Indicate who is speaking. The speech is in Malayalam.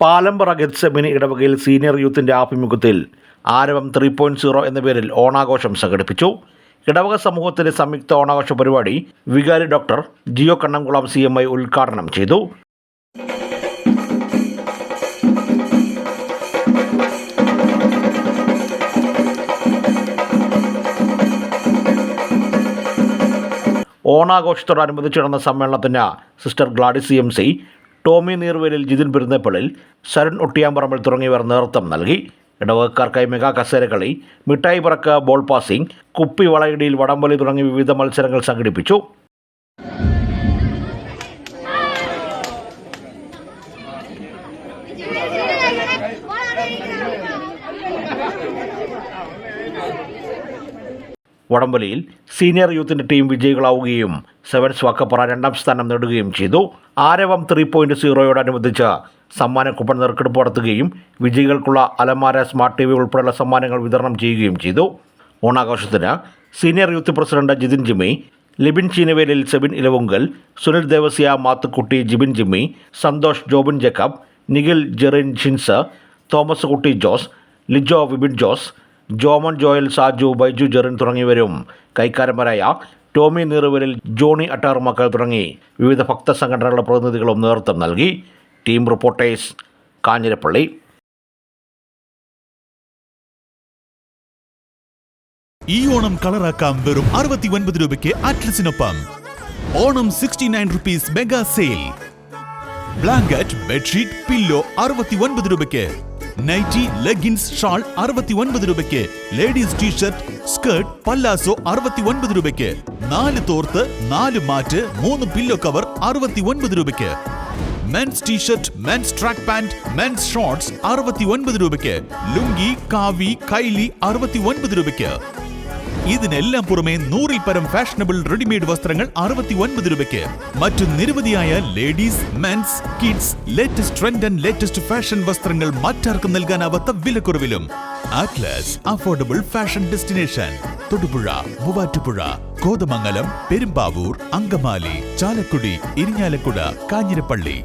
Speaker 1: പാലമ്പറ ഗെത്സെമിനി ഇടവകയിൽ സീനിയർ യൂത്തിന്റെ ആഭിമുഖ്യത്തിൽ ആരവം ത്രീ പോയിന്റ് സീറോ എന്ന പേരിൽ ഓണാഘോഷം സംഘടിപ്പിച്ചു. ഇടവക സമൂഹത്തിന്റെ സംയുക്ത ഓണാഘോഷ പരിപാടി വികാരി doctor Jio Kannamkulam C M I ഉദ്ഘാടനം ചെയ്തു. ഓണാഘോഷത്തോടനുബന്ധിച്ച് നടന്ന സമ്മേളനത്തിന് sister Gladys C M C Tomy Neervelil Jithin Perunnappallil Sharan Ottiyamparambil തുടങ്ങിയവർ നേതൃത്വം നൽകി. ഇടവകക്കാർക്കായി മെഗാ കസേരകളി മിഠായി പറക്ക ബോൾ പാസിംഗ് കുപ്പി വളയിടിയിൽ വടംവലി തുടങ്ങി വിവിധ മത്സരങ്ങൾ സംഘടിപ്പിച്ചു. വടംവലിയിൽ സീനിയർ യൂത്തിന്റെ ടീം വിജയികളാവുകയും സെവൻസ് വക്കപ്പറ രണ്ടാം സ്ഥാനം നേടുകയും ചെയ്തു. ആരവം ത്രീ പോയിന്റ് സീറോയോടനുബന്ധിച്ച് സമ്മാന കൂപ്പൺ നറുക്കെടുപ്പ് നടത്തുകയും വിജയികൾക്കുള്ള അലമാര സ്മാർട്ട് ടി വി ഉൾപ്പെടെയുള്ള സമ്മാനങ്ങൾ വിതരണം ചെയ്യുകയും ചെയ്തു. ഓണാഘോഷത്തിന് senior youth president Jithin Jimmy Libin Cheenavelil Sebin Elavunkal Sunil Devasya Mathukutty Jibin Jimmy Santhosh Jobin Jacob Nikhil Jerin Shins Thomas Kutty Jose Lijo Vibin Jose Joman Joel Saju Baiju Jerin തുടങ്ങിയവരും കൈക്കാരന്മാരായ ടോമി നീറുവലിൽ ജോണി അട്ടാർമക്കൾ തുടങ്ങി. വിവിധ ഭക്ത സംഘടനകളുടെ പ്രതിനിധികളും നേതൃത്വം നൽകി. Team reporters Kanjirappally.
Speaker 2: ഈ ഓണം കളറാക്കാം വെറും അറുപത്തി ഒൻപത് രൂപയ്ക്ക് അറ്റ്ലസിനൊപ്പം. Onam sixty nine rupees mega sale blanket bedsheet pillow അറുപത്തി ഒൻപത് രൂപയ്ക്ക്. നൈറ്റി ലെഗിൻസ് ഷാൾ അറുപത്തി ഒൻപത് രൂപയ്ക്ക്. ലേഡീസ് ടീഷർട്ട് സ്കേർട്ട് പല്ലാസോ അറുപത്തി ഒൻപത് രൂപയ്ക്ക്. നാല് തോർത്ത് നാല് മാറ്റ് മൂന്ന് പില്ലോ കവർ അറുപത്തി ഒൻപത് രൂപയ്ക്ക്. Men's T shirt men's track pant men's shorts അറുപത്തി ഒൻപത് രൂപയ്ക്ക്. ലുങ്കി കാവി കൈലി അറുപത്തി ഒൻപത് രൂപയ്ക്ക്. ഇതിനെല്ലാം പുറമെ നൂറിൽ പരം ഫാഷനബിൾ റെഡിമെയ്ഡ് വസ്ത്രങ്ങൾ അറുപത്തി ഒൻപത് രൂപയ്ക്ക്. മറ്റു നിരവധിയായ ladies men's kids latest trend and latest fashion വസ്ത്രങ്ങൾ മറ്റാർക്കും നൽകാനാവാത്ത വിലക്കുറവിലും. Atlas affordable fashion destination Thodupuzha Muvattupuzha Kothamangalam Perumbavoor Angamaly Chalakudy Irinjalakuda Kanjirappally.